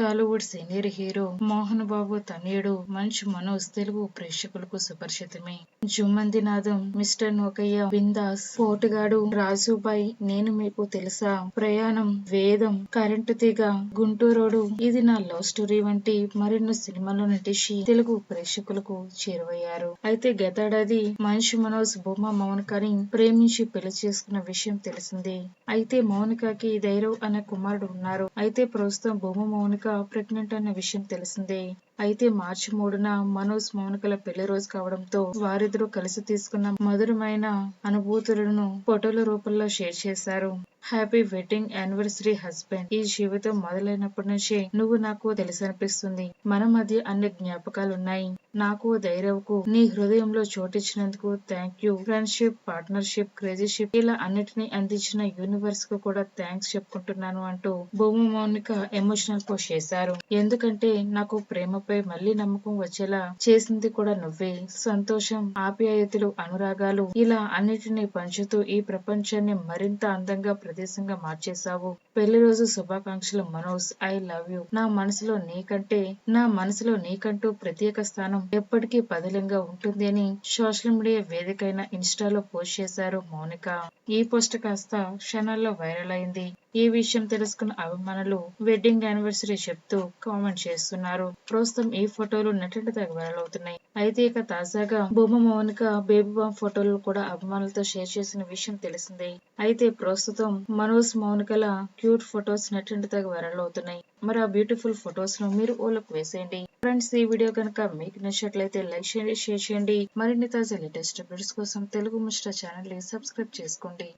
Tollywood senior hero Mohan Babu తనయుడు మంచు మనోజ్ తెలుగు ప్రేక్షకులకు సుపరిచితమే. జుమ్మందినాథం mister Nokayya bindaas పోటుగాడు Rajubhai నేను మీకు తెలుసా? ప్రయాణం వేదం కరెంటు తీగ గుంటూరోడు ఇది నా లవ్ స్టోరీ వంటి మరెన్నో సినిమాల్లో నటించి తెలుగు ప్రేక్షకులకు చేరువయ్యారు. అయితే గతేడాది మంచు మనోజ్ భూమా మౌనికని ప్రేమించి పెళ్ళి చేసుకున్న విషయం తెలిసిందే. అయితే మౌనికకి ధైరవ్ అనే కుమారుడు ఉన్నారు. అయితే ప్రస్తుతం భూమా మౌనిక ప్రెగ్నెంట్ అనే విషయం తెలిసిందే. అయితే మార్చి మూడున మనోజ్ మౌనికల పెళ్ళి రోజు కావడంతో వారిద్దరూ కలిసి తీసుకున్న మధురమైన అనుభూతులను ఫోటోల రూపంలో షేర్ చేశారు. హ్యాపీ వెడ్డింగ్ యానివర్సరీ హస్బెండ్ ఈ జీవితం మొదలైనప్పటి నుంచే నువ్వు నాకు తెలిసి అనిపిస్తుంది మన మధ్య అన్ని జ్ఞాపకాలు ఉన్నాయి నాకు ధైర్యవుకు. నీ హృదయంలో చోటిచ్చినందుకు thank you friendship partnership crazyship ఇలా అన్నిటినీ అందించిన యూనివర్స్కు కూడా థ్యాంక్స్ చెప్పుకుంటున్నాను అంటూ భూమి మౌనిక ఎమోషనల్ పోస్ట్ చేశారు. ఎందుకంటే నాకు ప్రేమపై మళ్ళీ నమ్మకం వచ్చేలా చేసింది కూడా నువ్వే. సంతోషం ఆప్యాయతలు అనురాగాలు ఇలా అన్నిటినీ పంచుతూ ఈ ప్రపంచాన్ని మరింత అందంగా ప్రదేశంగా మార్చేశావు. పెళ్ళి రోజు శుభాకాంక్షలు మనోజ్ ఐ లవ్ యూ. నా మనసులో నీకంటే నా మనసులో నీకంటూ ప్రత్యేక స్థానం ఎప్పటికీ పదిలంగా ఉంటుంది అని సోషల్ మీడియా వేదికైన ఇన్స్టాలో పోస్ట్ చేశారు మౌనిక. ఈ పోస్ట్ కాస్త క్షణాల్లో వైరల్ అయింది. ఈ విషయం తెలుసుకున్న అభిమానులు వెడ్డింగ్ యానివర్సరీ చెప్తూ కామెంట్ చేస్తున్నారు. ప్రస్తుతం ఈ ఫోటోలు నెట్టింటి తెగ వైరల్ అవుతున్నాయి. అయితే ఇక తాజాగా భూమ మౌనిక బేబీ బామ్ ఫోటోలు కూడా అభిమానులతో షేర్ చేసిన విషయం తెలిసిందే. అయితే ప్రస్తుతం మనోజ్ మౌనికల క్యూట్ ఫొటోస్ నెట్టింటి తెగ వైరల్ అవుతున్నాయి. మరి ఆ బ్యూటిఫుల్ ఫొటోస్ను మీరు ఓలకు వేసేయండి. ఫ్రెండ్స్ ఈ వీడియో కనుక మీకు నచ్చినట్లయితే లైక్ చేయండి షేర్ చేయండి. మరిన్ని తాజా లేటెస్ట్ అప్డేట్స్ కోసం తెలుగు ముష్ట ఛానల్ని సబ్స్క్రైబ్ చేసుకోండి.